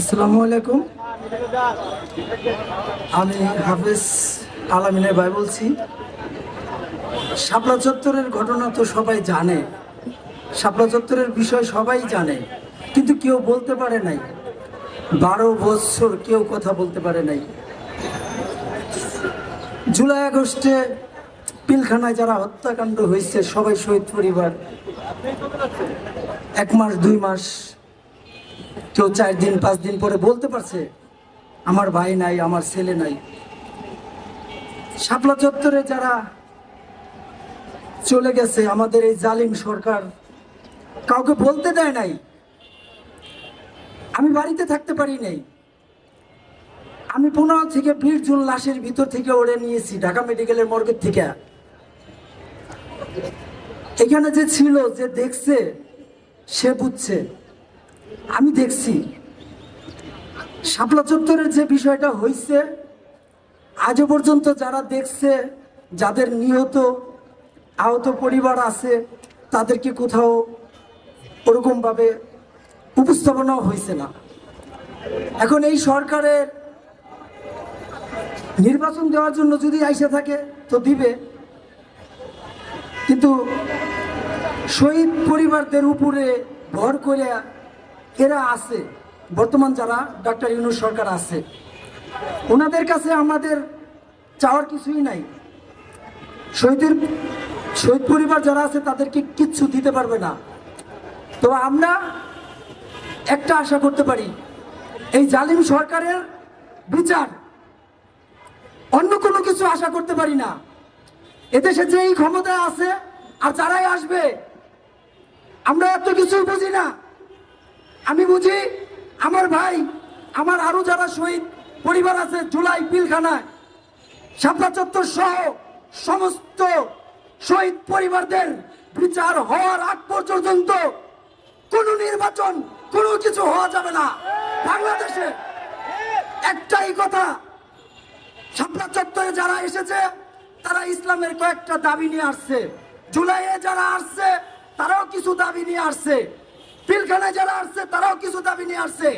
আসসালামু আলাইকুম। আমি হাফেজ আলামিনের ভাই বলছি। শাপলা চত্বরের ঘটনা তো সবাই জানে। শাপলা চত্বরের বিষয় সবাই জানে, কিন্তু কেউ বলতে পারে নাই। বারো বছর কেউ কথা বলতে পারে নাই। জুলাই আগস্টে পিলখানায় যারা হত্যাকাণ্ড হয়েছে, সবাই শহীদ পরিবার। এক মাস, দুই মাস কেউ চার দিন, পাঁচ দিন পরে বলতে পারছে, আমার ভাই নাই, আমার ছেলে নাই। শাপলা চত্বরে যারা চলে গেছে, আমাদের এই জালিম সরকার কাউকে বলতে দেয় নাই। আমি বাড়িতে থাকতে পারি নাই। আমি পুনঃ থেকে বিশ জুন লাশের ভিতর থেকে ওড়ে নিয়েছি, ঢাকা মেডিকেলের মর্গের থেকে। এখানে যে ছিল, যে দেখছে, সে বুঝছে। আমি দেখছি। শাপলা চত্বরের যে বিষয়টা হয়েছে আজও পর্যন্ত যারা দেখছে, যাদের নিহত, আহত পরিবার আছে, তাদেরকে কোথাও ওরকমভাবে উপস্থাপনাও হয়েছে না। এখন এই সরকারের নির্বাচন দেওয়ার জন্য যদি আইসে থাকে, তো দিবে। কিন্তু শহীদ পরিবারদের উপরে ভর করে এরা আছে। বর্তমান যারা ডাক্তার ইউনুস সরকার আছে। ওনাদের কাছে আমাদের চাওয়ার কিছুই নাই। শহীদের শহীদ পরিবার যারা আছে, তাদেরকে কিচ্ছু দিতে পারবে না। তো আমরা একটা আশা করতে পারি, এই জালিম সরকারের বিচার অন্য কোনো কিছু আশা করতে পারি না। এদেশে যেই ক্ষমতায় আছে আর যারাই আসবে, আমরা এত কিছুই বুঝি না। আমি বুঝি আমার ভাই, আমার আরও যারা শহীদ পরিবার আছে জুলাই পিলখানায় শাপলা চত্বর সহ সমস্ত শহীদ পরিবারদের বিচার হওয়ার আগ পর্যন্ত কোনো নির্বাচন, কোনো কিছু হওয়া যাবে না। বাংলাদেশে একটাই কথা শাপলা চত্বরে যারা এসেছে, তারা ইসলামের কয়েকটা দাবি নিয়ে আসছে। জুলাইয়ে যারা আসছে, তারাও কিছু দাবি নিয়ে আসছে। পিলখানায় যারা আসছে, তারাও কিছু দাবি নিয়ে আসছে।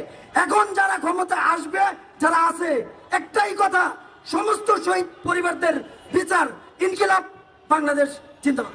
এখন যারা ক্ষমতা আসবে, যারা আছে, একটাই কথা, সমস্ত শহীদ পরিবারদের বিচার, ইনকিলাব, বাংলাদেশ জিন্দাবাদ।